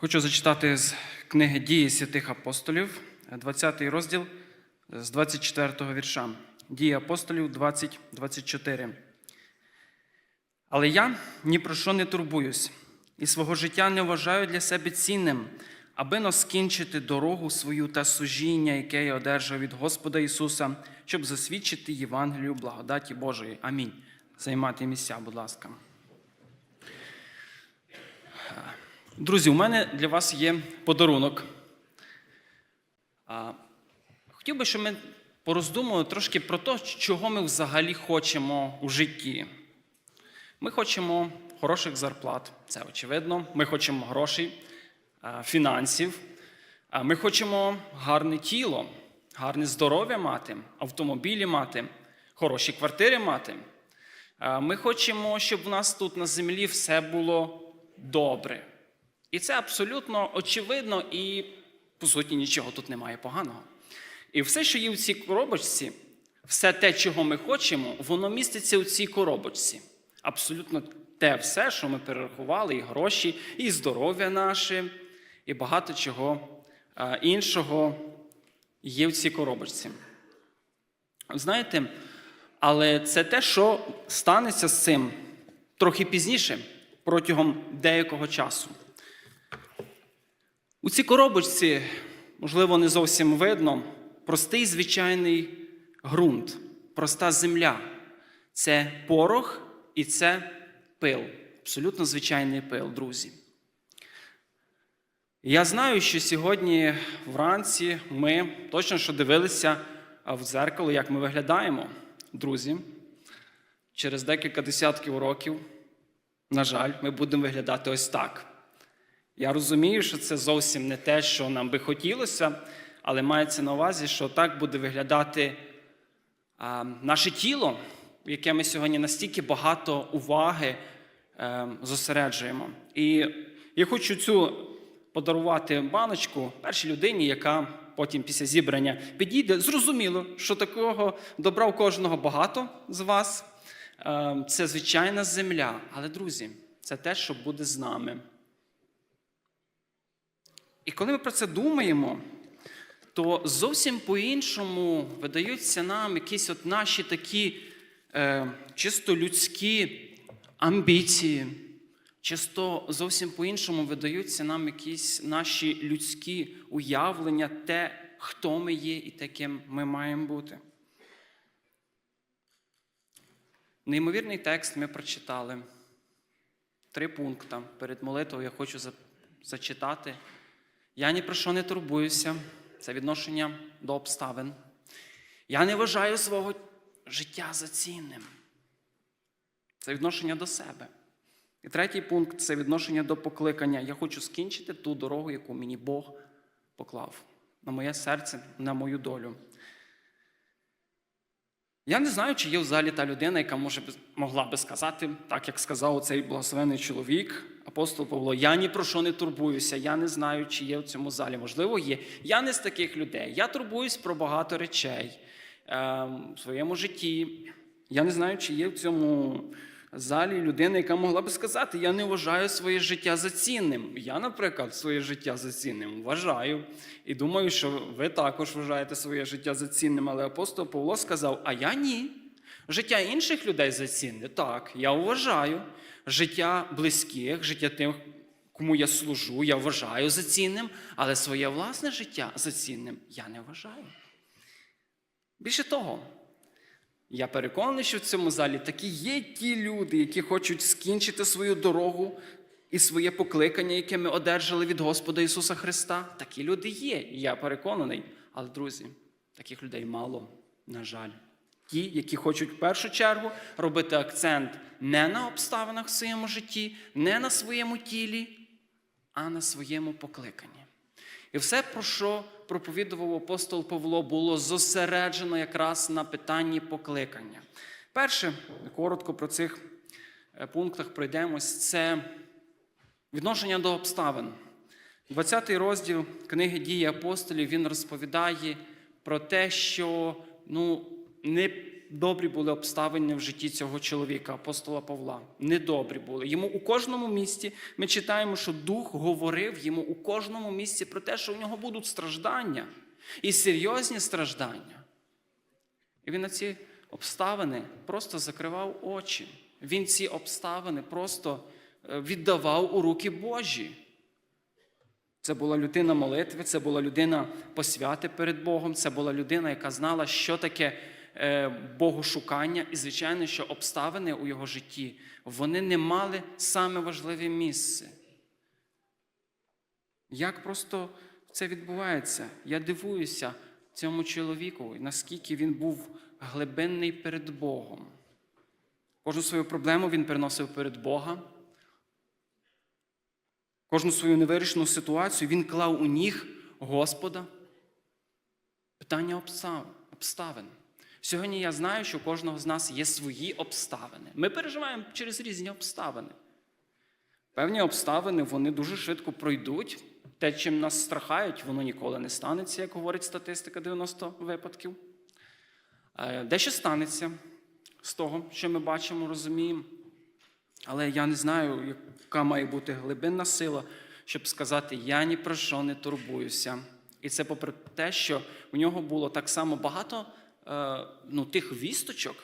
Хочу зачитати з книги Дії святих апостолів, 20 розділ з 24 вірша. Дії апостолів 20, 24. Але я ні про що не турбуюсь, і свого життя не вважаю для себе цінним, аби но скінчити дорогу свою та служіння, яке я одержав від Господа Ісуса, щоб засвідчити Євангелію благодаті Божої. Амінь. Займати місця, будь ласка. Друзі, у мене для вас є подарунок. Хотів би, щоб ми пороздумували трошки про те, чого ми взагалі хочемо у житті. Ми хочемо хороших зарплат, це очевидно. Ми хочемо грошей, фінансів. Ми хочемо гарне тіло, гарне здоров'я мати, автомобілі мати, хороші квартири мати. Ми хочемо, щоб в нас тут на землі все було добре. І це абсолютно очевидно, і по суті нічого тут немає поганого. І все, що є в цій коробочці, все те, чого ми хочемо, воно міститься у цій коробочці. Абсолютно те все, що ми перерахували, і гроші, і здоров'я наше, і багато чого іншого є в цій коробочці. Знаєте, але це те, що станеться з цим трохи пізніше, протягом деякого часу. У цій коробочці, можливо, не зовсім видно, простий звичайний ґрунт, проста земля. Це порох і це пил. Абсолютно звичайний пил, друзі. Я знаю, що сьогодні вранці ми точно що дивилися в дзеркало, як ми виглядаємо, друзі. Через декілька десятків років, на жаль, ми будемо виглядати ось так. Я розумію, що це зовсім не те, що нам би хотілося, але мається на увазі, що так буде виглядати а, наше тіло, в яке ми сьогодні настільки багато уваги е, зосереджуємо. І я хочу цю подарувати баночку першій людині, яка потім після зібрання підійде. Зрозуміло, що такого добра у кожного багато з вас. Е, це звичайна земля. Але, друзі, це те, що буде з нами. І коли ми про це думаємо, то зовсім по-іншому видаються нам якісь от наші такі е, чисто людські амбіції, чисто зовсім по-іншому видаються нам якісь наші людські уявлення, те, хто ми є і таким ми маємо бути. Неймовірний текст ми прочитали. Три пункти. Перед молитвою я хочу зачитати. Я ні про що не турбуюся. Це відношення до обставин. Я не вважаю свого життя за цінним. Це відношення до себе. І третій пункт це відношення до покликання. Я хочу скінчити ту дорогу, яку мені Бог поклав на моє серце, на мою долю. Я не знаю, чи є в залі та людина, яка може, могла би сказати, так як сказав цей благословений чоловік, апостол Павло, я ні про що не турбуюся, я не знаю, чи є в цьому залі. Можливо, є. Я не з таких людей. Я турбуюсь про багато речей е, в своєму житті. Я не знаю, чи є в цьому залі людина, яка могла би сказати, я не вважаю своє життя за цінним. Я, наприклад, своє життя за цінним вважаю. І думаю, що ви також вважаєте своє життя за цінним. Але апостол Павло сказав, а я ні. Життя інших людей за цінне. Так, я вважаю. Життя близьких, життя тих, кому я служу, я вважаю за цінним, але своє власне життя за цінним я не вважаю. Більше того, я переконаний, що в цьому залі такі є ті люди, які хочуть скінчити свою дорогу і своє покликання, яке ми одержали від Господа Ісуса Христа. Такі люди є, я переконаний. Але, друзі, таких людей мало, на жаль. Ті, які хочуть в першу чергу робити акцент не на обставинах в своєму житті, не на своєму тілі, а на своєму покликанні. І все, про що проповідував апостол Павло, було зосереджено якраз на питанні покликання. Перше, коротко про цих пунктах пройдемось, це відношення до обставин. 20 розділ книги дії апостолів він розповідає про те, що ну, не добрі були обставини в житті цього чоловіка, апостола Павла. Недобрі були. Йому у кожному місці ми читаємо, що Дух говорив йому у кожному місці про те, що у нього будуть страждання і серйозні страждання. І він на ці обставини просто закривав очі. Він ці обставини просто е, віддавав у руки Божі. Це була людина молитви, це була людина посвяти перед Богом, це була людина, яка знала, що таке Богошукання. І, звичайно, що обставини у його житті вони не мали саме важливе місце. Як просто це відбувається? Я дивуюся цьому чоловіку, наскільки він був глибинний перед Богом. Кожну свою проблему він переносив перед Бога. Кожну свою невирішену ситуацію він клав у ніг Господа. Питання обставин. Сьогодні я знаю, що у кожного з нас є свої обставини. Ми переживаємо через різні обставини. Певні обставини вони дуже швидко пройдуть. Те, чим нас страхають, воно ніколи не станеться, як говорить статистика 90 випадків. Е, Дещо станеться з того, що ми бачимо, розуміємо. Але я не знаю, яка має бути глибинна сила, щоб сказати, я ні про що не турбуюся. І це попри те, що у нього було так само багато ну, тих вісточок,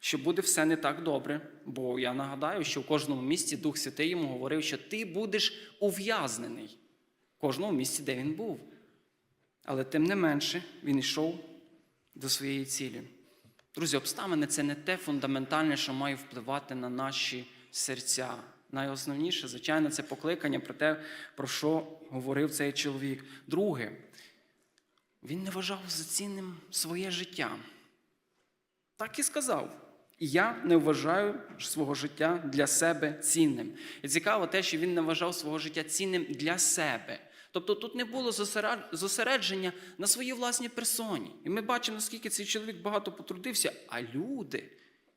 що буде все не так добре. Бо я нагадаю, що в кожному місці Дух Святий йому говорив, що ти будеш ув'язнений в кожному місці, де він був. Але тим не менше він йшов до своєї цілі. Друзі, обставини це не те фундаментальне, що має впливати на наші серця. Найосновніше, звичайно, це покликання про те, про що говорив цей чоловік. Друге, він не вважав за цінним своє життя. Так і сказав. Я не вважаю свого життя для себе цінним. І цікаво те, що він не вважав свого життя цінним для себе. Тобто тут не було зосередження на своїй власній персоні. І ми бачимо, наскільки цей чоловік багато потрудився, а люди,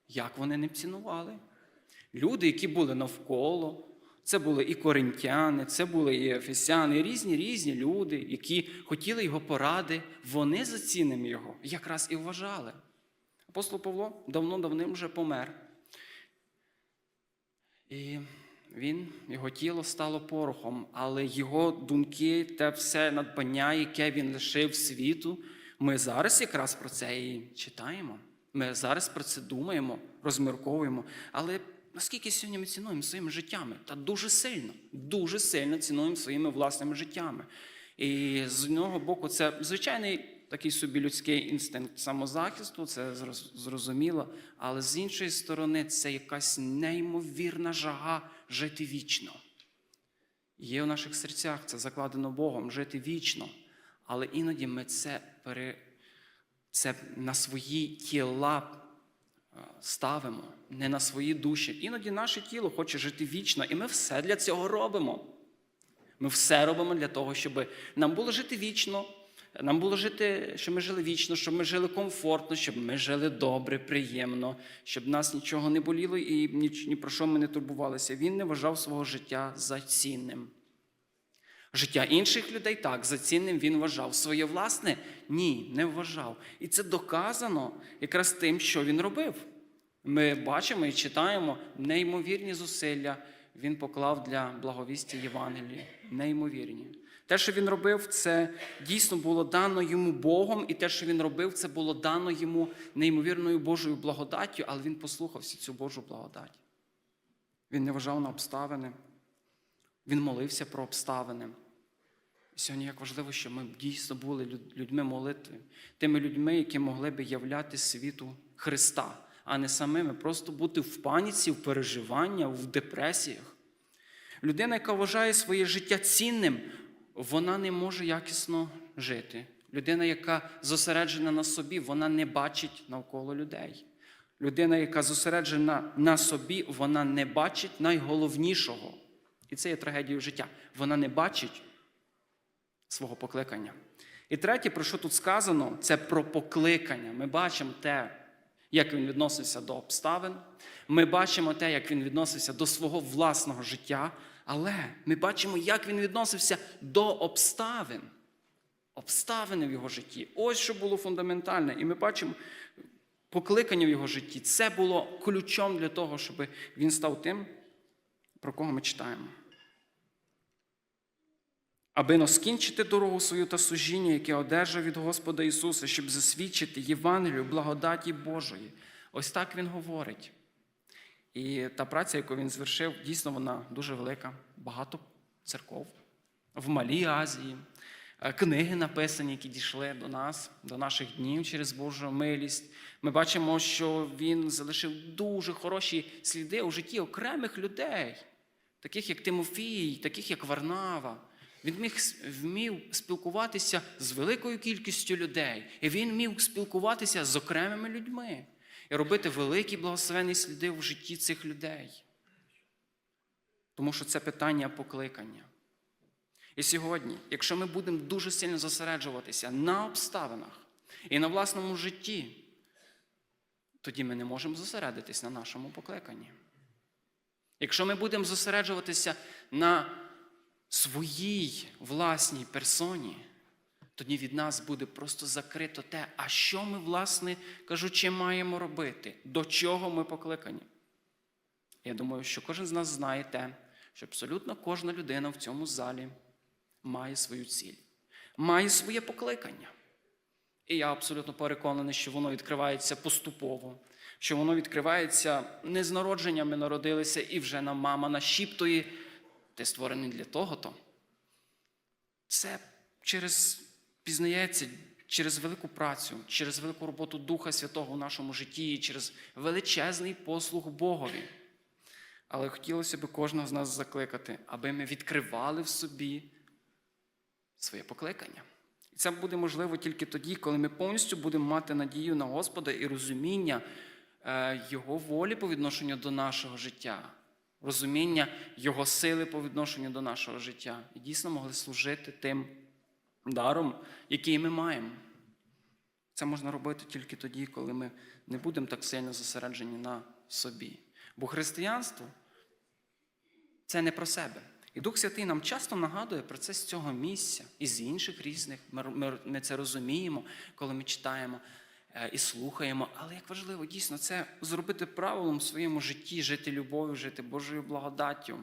як вони не цінували. Люди, які були навколо, це були і коринтяни, це були і ефесяни, і різні різні люди, які хотіли його поради, вони за цінним його якраз і вважали. Апостол Павло давно-давним вже помер. І він, його тіло стало порохом, але його думки, те все надбання, яке він лишив світу, ми зараз якраз про це і читаємо. Ми зараз про це думаємо, розмірковуємо. Але наскільки сьогодні ми цінуємо своїми життями? Та дуже сильно, дуже сильно цінуємо своїми власними життями. І з одного боку, це звичайний такий собі людський інстинкт самозахисту, це зрозуміло. Але з іншої сторони, це якась неймовірна жага жити вічно. Є в наших серцях, це закладено Богом, жити вічно. Але іноді ми це, пере... це на свої тіла ставимо, не на свої душі. Іноді наше тіло хоче жити вічно, і ми все для цього робимо. Ми все робимо для того, щоб нам було жити вічно, нам було жити, щоб ми жили вічно, щоб ми жили комфортно, щоб ми жили добре, приємно, щоб нас нічого не боліло і ні, ні про що ми не турбувалися. Він не вважав свого життя за цінним. Життя інших людей так, за цінним він вважав. Своє власне ні, не вважав. І це доказано якраз тим, що він робив. Ми бачимо і читаємо неймовірні зусилля він поклав для благовістя Євангелії. Неймовірні. Те, що він робив, це дійсно було дано йому Богом, і те, що він робив, це було дано йому неймовірною Божою благодаттю, але він послухався цю Божу благодать. Він не вважав на обставини, він молився про обставини. І сьогодні як важливо, щоб ми дійсно були людьми молитви, тими людьми, які могли би являти світу Христа, а не самими, просто бути в паніці, в переживанні, в депресіях. Людина, яка вважає своє життя цінним, вона не може якісно жити. Людина, яка зосереджена на собі, вона не бачить навколо людей. Людина, яка зосереджена на собі, вона не бачить найголовнішого. І це є трагедією життя. Вона не бачить свого покликання. І третє, про що тут сказано, це про покликання. Ми бачимо те, як він відносився до обставин. Ми бачимо те, як він відносився до свого власного життя, але ми бачимо, як він відносився до обставин. Обставини в його житті. Ось що було фундаментальне. І ми бачимо, покликання в його житті. Це було ключом для того, щоб він став тим, про кого ми читаємо. Аби но скінчити дорогу свою та служіння, яке одержав від Господа Ісуса, щоб засвідчити Євангелію, благодаті Божої. Ось так Він говорить. І та праця, яку він звершив, дійсно вона дуже велика. Багато церков в Малій Азії, Е, книги написані, які дійшли до нас, до наших днів через Божу милість. Ми бачимо, що він залишив дуже хороші сліди у житті окремих людей, таких як Тимофій, таких як Варнава. Він міг вмів спілкуватися з великою кількістю людей, і він міг спілкуватися з окремими людьми і робити великі благословенні сліди в житті цих людей. Тому що це питання покликання. І сьогодні, якщо ми будемо дуже сильно зосереджуватися на обставинах і на власному житті, тоді ми не можемо зосередитись на нашому покликанні. Якщо ми будемо зосереджуватися на своїй власній персоні, тоді від нас буде просто закрито те, а що ми, власне кажучи, маємо робити, до чого ми покликані. Я думаю, що кожен з нас знає те, що абсолютно кожна людина в цьому залі має свою ціль, має своє покликання. І я абсолютно переконаний, що воно відкривається поступово, що воно відкривається не з народження ми народилися, і вже нам мама нашіптує, ти створений для того-то. Це через пізнається через велику працю, через велику роботу Духа Святого в нашому житті, через величезний послуг Богові. Але хотілося б кожного з нас закликати, аби ми відкривали в собі своє покликання. І це буде можливо тільки тоді, коли ми повністю будемо мати надію на Господа і розуміння е, Його волі по відношенню до нашого життя, розуміння Його сили по відношенню до нашого життя. І дійсно могли служити тим даром, який ми маємо. Це можна робити тільки тоді, коли ми не будемо так сильно зосереджені на собі. Бо християнство це не про себе. І Дух Святий нам часто нагадує про це з цього місця і з інших різних. Ми, це розуміємо, коли ми читаємо і слухаємо. Але як важливо дійсно це зробити правилом в своєму житті, жити любов'ю, жити Божою благодаттю,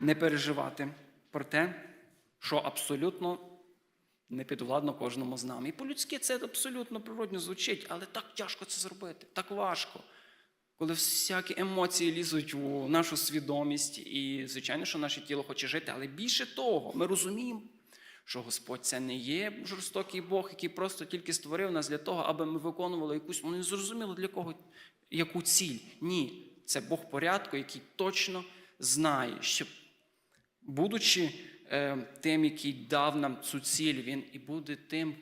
не переживати про те, що абсолютно не підвладно кожному з нами. І по-людськи це абсолютно природньо звучить, але так тяжко це зробити, так важко. Коли всякі емоції лізуть у нашу свідомість, і, звичайно, що наше тіло хоче жити, але більше того, ми розуміємо, що Господь це не є жорстокий Бог, який просто тільки створив нас для того, аби ми виконували якусь, ну не зрозуміло для кого, яку ціль. Ні, це Бог порядку, який точно знає, що, будучи е, тим, який дав нам цю ціль, він і буде тим,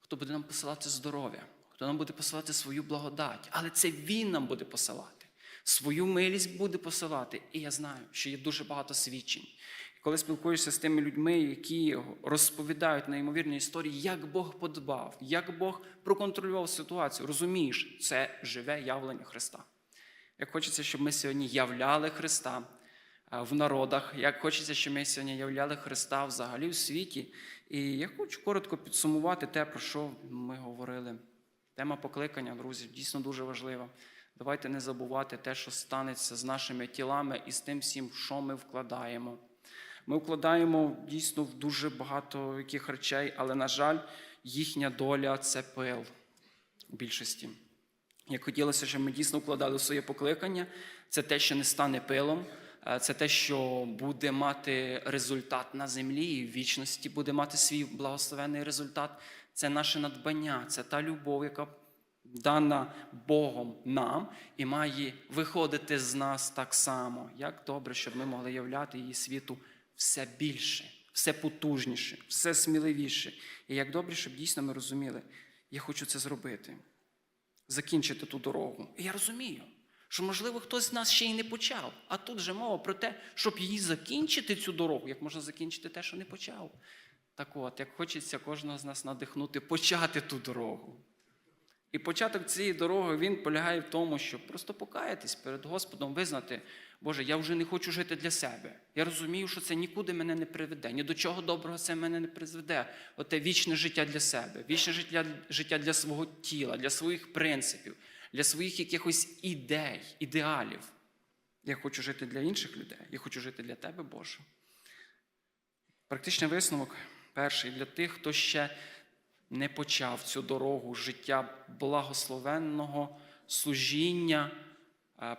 хто буде нам посилати здоров'я хто нам буде посилати свою благодать. Але це Він нам буде посилати. Свою милість буде посилати. І я знаю, що є дуже багато свідчень. Коли спілкуєшся з тими людьми, які розповідають неймовірні історії, як Бог подбав, як Бог проконтролював ситуацію, розумієш, це живе явлення Христа. Як хочеться, щоб ми сьогодні являли Христа в народах, як хочеться, щоб ми сьогодні являли Христа взагалі у світі. І я хочу коротко підсумувати те, про що ми говорили. Тема покликання, друзі, дійсно дуже важлива. Давайте не забувати те, що станеться з нашими тілами і з тим всім, що ми вкладаємо. Ми вкладаємо дійсно в дуже багато яких речей, але, на жаль, їхня доля це пил у більшості. Як хотілося, щоб ми дійсно вкладали своє покликання, це те, що не стане пилом, це те, що буде мати результат на землі і в вічності буде мати свій благословенний результат. Це наше надбання, це та любов, яка дана Богом нам і має виходити з нас так само. Як добре, щоб ми могли являти її світу все більше, все потужніше, все сміливіше. І як добре, щоб дійсно ми розуміли, я хочу це зробити, закінчити ту дорогу. І я розумію, що, можливо, хтось з нас ще й не почав. А тут же мова про те, щоб її закінчити, цю дорогу, як можна закінчити те, що не почав. Так от, як хочеться кожного з нас надихнути, почати ту дорогу. І початок цієї дороги він полягає в тому, щоб просто покаятись перед Господом, визнати, Боже, я вже не хочу жити для себе. Я розумію, що це нікуди мене не приведе, ні до чого доброго це мене не призведе. Оте вічне життя для себе, вічне життя, життя для свого тіла, для своїх принципів, для своїх якихось ідей, ідеалів. Я хочу жити для інших людей, я хочу жити для тебе, Боже. Практичний висновок перший для тих, хто ще не почав цю дорогу життя благословенного служіння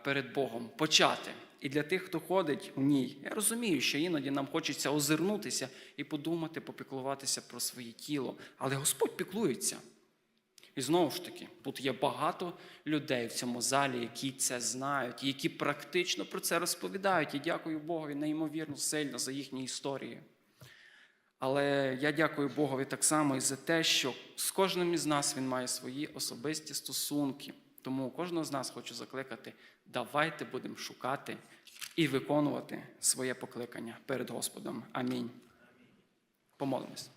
перед Богом. Почати. І для тих, хто ходить у ній, я розумію, що іноді нам хочеться озирнутися і подумати, попіклуватися про своє тіло. Але Господь піклується. І знову ж таки, тут є багато людей в цьому залі, які це знають, які практично про це розповідають. І дякую Богові неймовірно сильно за їхні історії. Але я дякую Богові так само і за те, що з кожним із нас він має свої особисті стосунки. Тому кожного з нас хочу закликати: давайте будемо шукати і виконувати своє покликання перед Господом. Амінь. Помолимось.